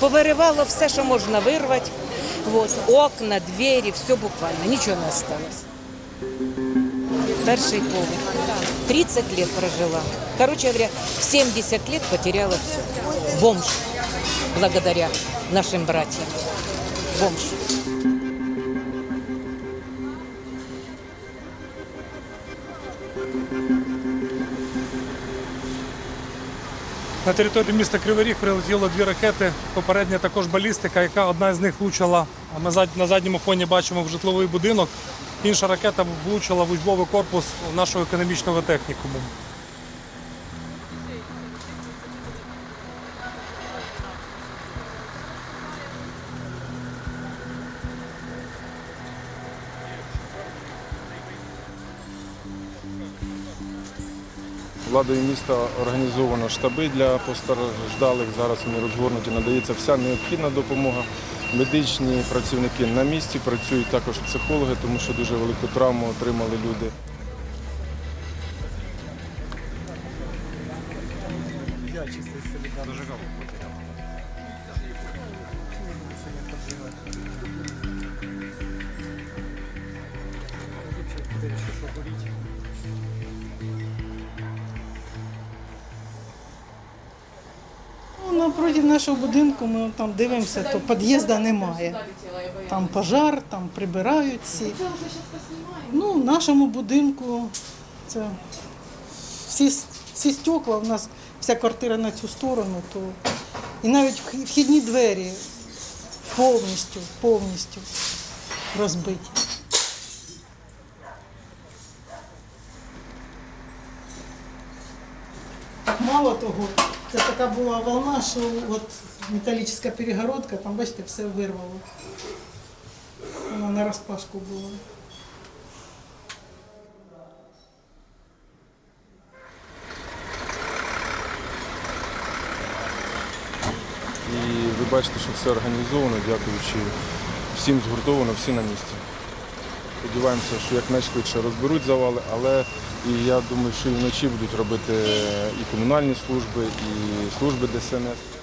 Повиривало все, що можна вирвати. Вот. Окна, двері, все буквально, нічого не осталось. Перший поверх. 30 лет прожила. Короче говоря, в 70 лет потеряла все. Бомж. Благодаря нашим братьям. Бомж. На територію міста Кривий Ріг прилетіло дві ракети. Попередня також балістика, яка одна з них влучила. Ми на задньому фоні бачимо в житловий будинок. Інша ракета влучила в учбовий корпус нашого економічного технікуму. Владою міста організовано штаби для постраждалих. Зараз вони розгорнуті, надається вся необхідна допомога. Медичні працівники на місці працюють також психологи, тому що дуже велику травму отримали люди. Ну, напроти нашого будинку ми там дивимося, то під'їзду немає. Там пожар, там прибирають всі. Ну, в нашому будинку це всі, всі стекла, у нас вся квартира на цю сторону, то і навіть вхідні двері повністю, повністю розбиті. Мало того, це така була волна, що от металічна перегородка, там, бачите, все вирвало. Вона на розпашку була. І ви бачите, що все організовано, дякуючи всім згуртовано, всі на місці. Сподіваємося, що якнайшвидше розберуть завали, але і я думаю, що і вночі будуть робити і комунальні служби, і служби ДСНС.